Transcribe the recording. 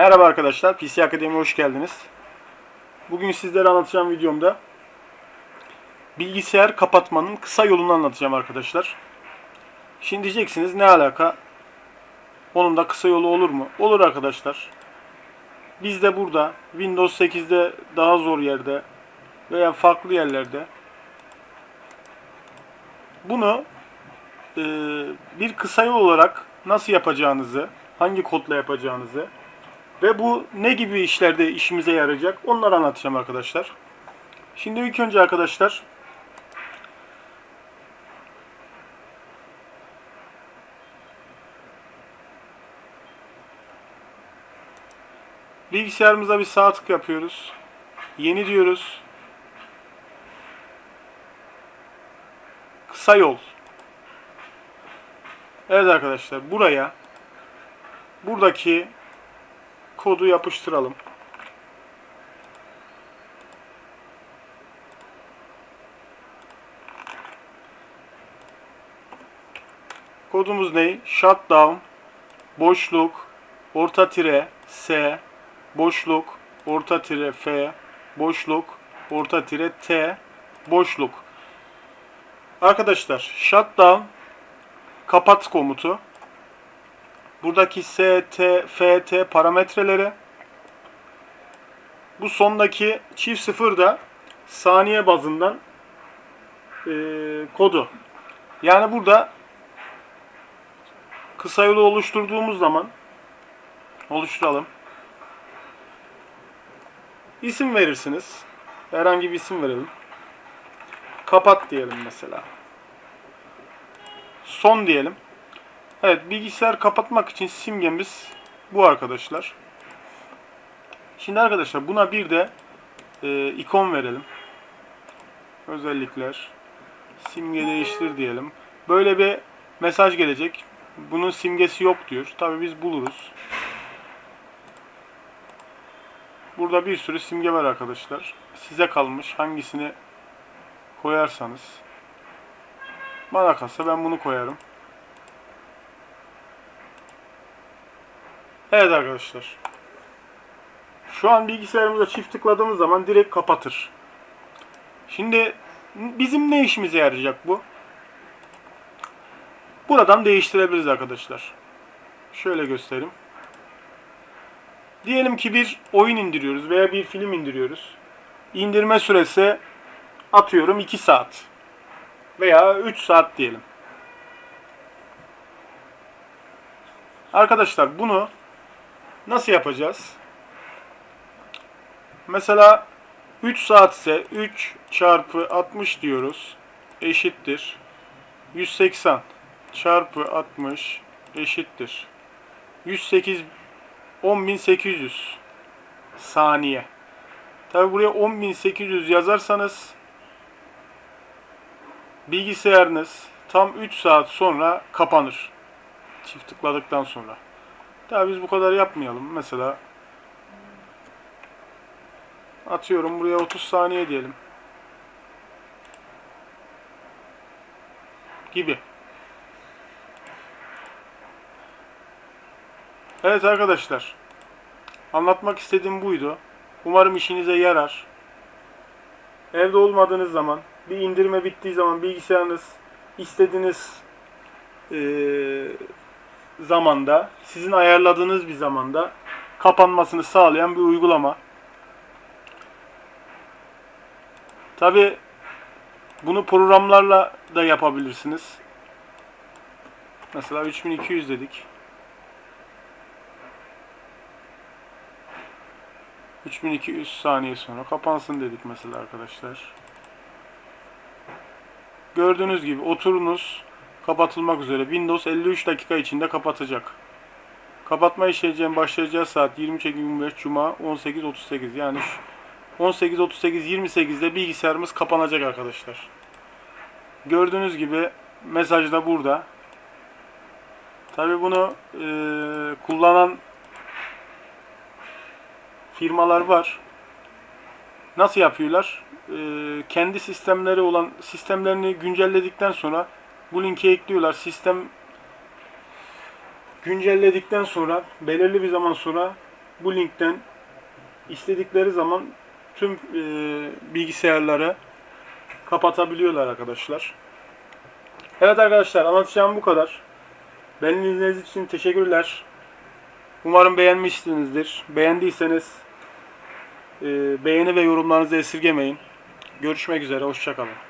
Merhaba arkadaşlar, PC Akademi'ye hoş geldiniz. Bugün sizlere anlatacağım videomda bilgisayar kapatmanın kısa yolunu anlatacağım arkadaşlar. Şimdi diyeceksiniz ne alaka? Onun da kısa yolu olur mu? Olur arkadaşlar. Biz de burada Windows 8'de daha zor yerde veya farklı yerlerde bunu e, bir kısa yol olarak nasıl yapacağınızı, hangi kodla yapacağınızı ve bu ne gibi işlerde işimize yarayacak onları anlatacağım arkadaşlar. Şimdi ilk önce arkadaşlar bilgisayarımıza bir sağ tık yapıyoruz. Yeni diyoruz. Kısa yol. Evet arkadaşlar buraya buradaki kodu yapıştıralım. Kodumuz ne? Shutdown boşluk orta tire S boşluk orta tire F boşluk orta tire T boşluk. Arkadaşlar shutdown kapat komutu. Buradaki ST, FT parametreleri bu sondaki çift sıfır da saniye bazından e, kodu. Yani burada kısa yolu oluşturduğumuz zaman oluşturalım. İsim verirsiniz. Herhangi bir isim verelim. Kapat diyelim mesela. Son diyelim. Evet bilgisayar kapatmak için simgemiz bu arkadaşlar. Şimdi arkadaşlar buna bir de e, ikon verelim. Özellikler. Simge değiştir diyelim. Böyle bir mesaj gelecek. Bunun simgesi yok diyor. Tabi biz buluruz. Burada bir sürü simge var arkadaşlar. Size kalmış hangisini koyarsanız. Bana kalsa ben bunu koyarım. Evet arkadaşlar. Şu an bilgisayarımıza çift tıkladığımız zaman direkt kapatır. Şimdi bizim ne işimize yarayacak bu? Buradan değiştirebiliriz arkadaşlar. Şöyle göstereyim. Diyelim ki bir oyun indiriyoruz veya bir film indiriyoruz. İndirme süresi atıyorum 2 saat veya 3 saat diyelim. Arkadaşlar bunu Nasıl yapacağız? Mesela 3 saat ise 3 çarpı 60 diyoruz. Eşittir. 180 çarpı 60 eşittir. 108 10.800 saniye. Tabi buraya 10.800 yazarsanız bilgisayarınız tam 3 saat sonra kapanır. Çift tıkladıktan sonra. Tabi biz bu kadar yapmayalım. Mesela atıyorum buraya 30 saniye diyelim. Gibi. Evet arkadaşlar. Anlatmak istediğim buydu. Umarım işinize yarar. Evde olmadığınız zaman, bir indirme bittiği zaman bilgisayarınız istediğiniz ee, zamanda, sizin ayarladığınız bir zamanda kapanmasını sağlayan bir uygulama. Tabi bunu programlarla da yapabilirsiniz. Mesela 3200 dedik. 3200 saniye sonra kapansın dedik mesela arkadaşlar. Gördüğünüz gibi oturunuz kapatılmak üzere. Windows 53 dakika içinde kapatacak. Kapatma işleyeceğim başlayacağı saat 23.25 Cuma 18.38 yani 18.38 28'de bilgisayarımız kapanacak arkadaşlar. Gördüğünüz gibi mesaj da burada. Tabi bunu e, kullanan firmalar var. Nasıl yapıyorlar? E, kendi sistemleri olan sistemlerini güncelledikten sonra bu linki ekliyorlar. Sistem güncelledikten sonra belirli bir zaman sonra bu linkten istedikleri zaman tüm e, bilgisayarları kapatabiliyorlar arkadaşlar. Evet arkadaşlar anlatacağım bu kadar. Beni dinlediğiniz için teşekkürler. Umarım beğenmişsinizdir. Beğendiyseniz e, beğeni ve yorumlarınızı esirgemeyin. Görüşmek üzere. Hoşçakalın.